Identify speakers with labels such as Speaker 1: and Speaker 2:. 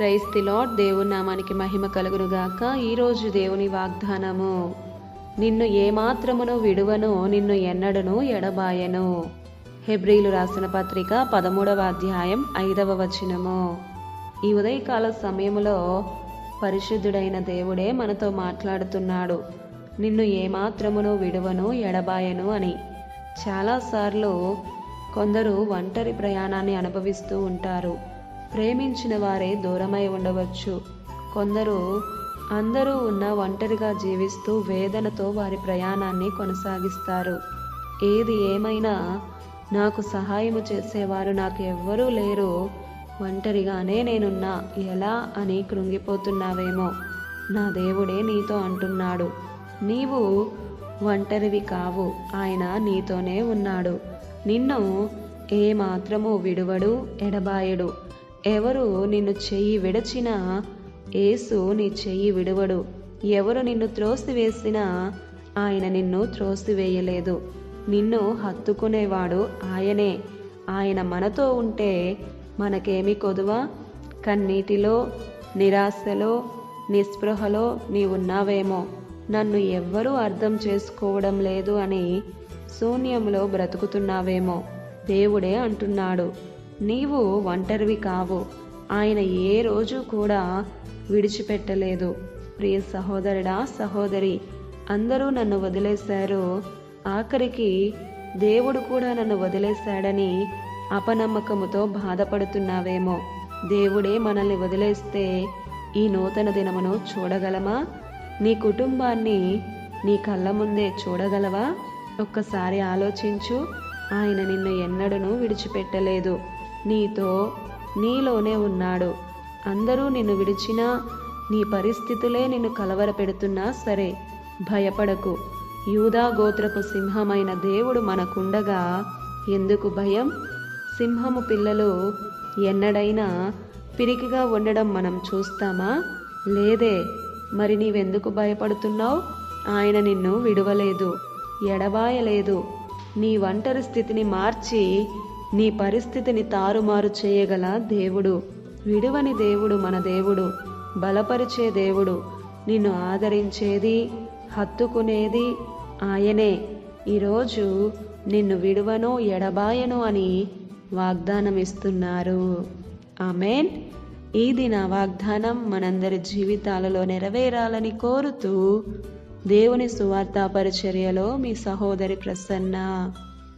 Speaker 1: క్రైస్తిలో దేవుని నామానికి మహిమ కలుగునుగాక. ఈరోజు దేవుని వాగ్దానము నిన్ను ఏమాత్రమును విడువను నిన్ను ఎన్నడను ఎడబాయను. హెబ్రీలు రాసిన పత్రిక పదమూడవ అధ్యాయం ఐదవ వచనము. ఈ ఉదయకాల సమయంలో పరిశుద్ధుడైన దేవుడే మనతో మాట్లాడుతున్నాడు. నిన్ను ఏమాత్రమును విడువను ఎడబాయను అని. చాలాసార్లు కొందరు ఒంటరి ప్రయాణాన్ని అనుభవిస్తూ ఉంటారు. ప్రేమించిన వారే దూరమై ఉండవచ్చు. కొందరు అందరూ ఉన్న ఒంటరిగా జీవిస్తూ వేదనతో వారి ప్రయాణాన్ని కొనసాగిస్తారు. ఏది ఏమైనా నాకు సహాయము చేసేవారు నాకు ఎవ్వరూ లేరు. ఒంటరిగానే నేనున్నా ఎలా అని కృంగిపోతున్నావేమో. నా దేవుడే నీతో అంటున్నాడు. నీవు ఒంటరివి కావు ఆయన నీతోనే ఉన్నాడు. నిన్ను ఏ మాత్రము విడువడు ఎడబాయడు. ఎవరు నిన్ను చెయ్యి విడచినా ఏసు నీ చెయ్యి విడువడు. ఎవరు నిన్ను త్రోసివేసినా ఆయన నిన్ను త్రోసివేయలేదు. నిన్ను హత్తుకునేవాడు ఆయనే. ఆయన మనతో ఉంటే మనకేమి కొదువా? కన్నీటిలో నిరాశలో నిస్పృహలో నీవున్నావేమో. నన్ను ఎవ్వరూ అర్థం చేసుకోవడం లేదు అని శూన్యంలో బ్రతుకుతున్నావేమో. దేవుడే అంటున్నాడు. నీవు ఒంటరివి కావు. ఆయన ఏ రోజు కూడా విడిచిపెట్టలేదు. ప్రియ సహోదరుడా సహోదరి అందరూ నన్ను వదిలేశారు. ఆఖరికి దేవుడు కూడా నన్ను వదిలేశాడని అపనమ్మకముతో బాధపడుతున్నావేమో. దేవుడే మనల్ని వదిలేస్తే ఈ నూతన దినమును చూడగలమా? నీ కుటుంబాన్ని నీ కళ్ళ ముందే చూడగలవా? ఒక్కసారి ఆలోచించు. ఆయన నిన్ను ఎన్నడూ విడిచిపెట్టలేదు. నీతో నీలోనే ఉన్నాడు. అందరూ నిన్ను విడిచినా నీ పరిస్థితులే నిన్ను కలవరపెడుతున్నా సరే భయపడకు. యూదా గోత్రపు సింహమైన దేవుడు మనకుండగా ఎందుకు భయం? సింహము పిల్లలు ఎన్నడైనా పిరికిగా ఉండడం మనం చూస్తామా? లేదే. మరి నీవెందుకు భయపడుతున్నావు? ఆయన నిన్ను విడవలేదు ఎడబాయలేదు. నీ ఒంటరి స్థితిని మార్చి నీ పరిస్థితిని తారుమారు చేయగల దేవుడు. విడువని దేవుడు మన దేవుడు. బలపరిచే దేవుడు. నిన్ను ఆదరించేది హత్తుకునేది ఆయనే. ఈరోజు నిన్ను విడువను ఎడబాయను అని వాగ్దానం ఇస్తున్నారు ఆమెన్. ఇది నా వాగ్దానం మనందరి జీవితాలలో నెరవేరాలని కోరుతూ దేవుని సువార్త పరిచర్యలో మీ సహోదరి ప్రసన్న